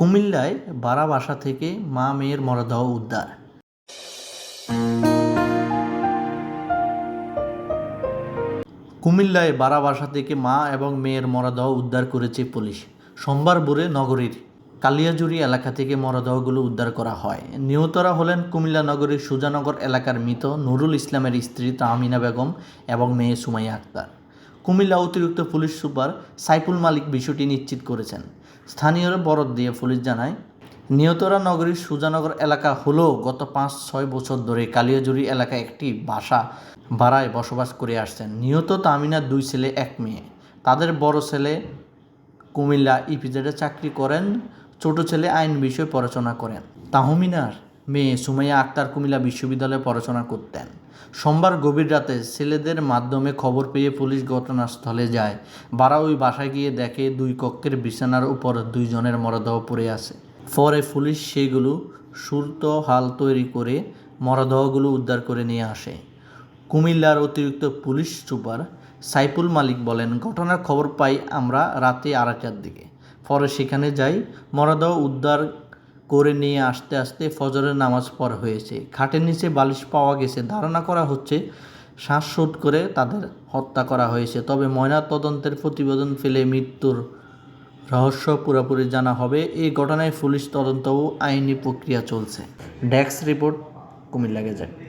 কুমিল্লায় বাড়া বাসা থেকে মা মেয়ের মরদেহ উদ্ধার। কুমিল্লায় বাড়া বাসা থেকে মা এবং মেয়ের মরদেহ উদ্ধার করেছে পুলিশ। সোমবার ভোরে নগরীর কালিয়াজুড়ি এলাকা থেকে মরদেহগুলো উদ্ধার করা হয়। নিহতরা হলেন কুমিল্লা নগরীর সুজানগর এলাকার মৃত নুরুল ইসলামের স্ত্রী তাহমিনা বেগম এবং মেয়ে সুমাইয়া আক্তার। কুমিল্লা অতিরিক্ত পুলিশ সুপার সাইফুল মালিক বিষয়টি নিশ্চিত করেছেন। স্থানীয়রা বরাত দিয়ে পুলিশ জানায়, নিহতরা নগরীর সুজানগর এলাকা হলেও গত পাঁচ ছয় বছর ধরে কালিয়াজুরি এলাকায় একটি বাসা ভাড়ায় বসবাস করে আসছেন। নিহত তামিনার দুই ছেলে, এক মেয়ে। তাদের বড় ছেলে কুমিল্লা ইপিজেডে চাকরি করেন, ছোট ছেলে আইন বিষয়ে পড়াশোনা করেন। তাহমিনার মেয়ে সুমাইয়া আক্তার কুমিল্লা বিশ্ববিদ্যালয়ে পড়াশোনা করতেন। সোমবার গভীর রাতে ছেলেদের মাধ্যমে খবর পেয়ে পুলিশ ঘটনাস্থলে যায়। বারা ওই বাসায় গিয়ে দেখে দুই কক্ষের বিছানার উপর দুইজনের মরদেহ পড়ে আছে। পরে পুলিশ সেগুলো সুরত হাল তৈরি করে মরদেহগুলো উদ্ধার করে নিয়ে আসে। কুমিল্লার অতিরিক্ত পুলিশ সুপার সাইফুল মালিক বলেন, ঘটনার খবর পাই আমরা রাতে আড়াইটার দিকে। পরে সেখানে যাই, মরদেহ উদ্ধার করে নিয়ে আসতে আসতে ফজরের নামাজ পড়া হয়েছে। খাটের নিচে বালিশ পাওয়া গেছে। ধারণা করা হচ্ছে, শ্বাসরোধ করে তাদের হত্যা করা হয়েছে। তবে ময়না তদন্তের প্রতিবেদন ফেলে মৃত্যুর রহস্য পুরোপুরি জানা হবে। এই ঘটনায় পুলিশ তদন্ত ও আইনি প্রক্রিয়া চলছে। Desk report, Cumilla gazette.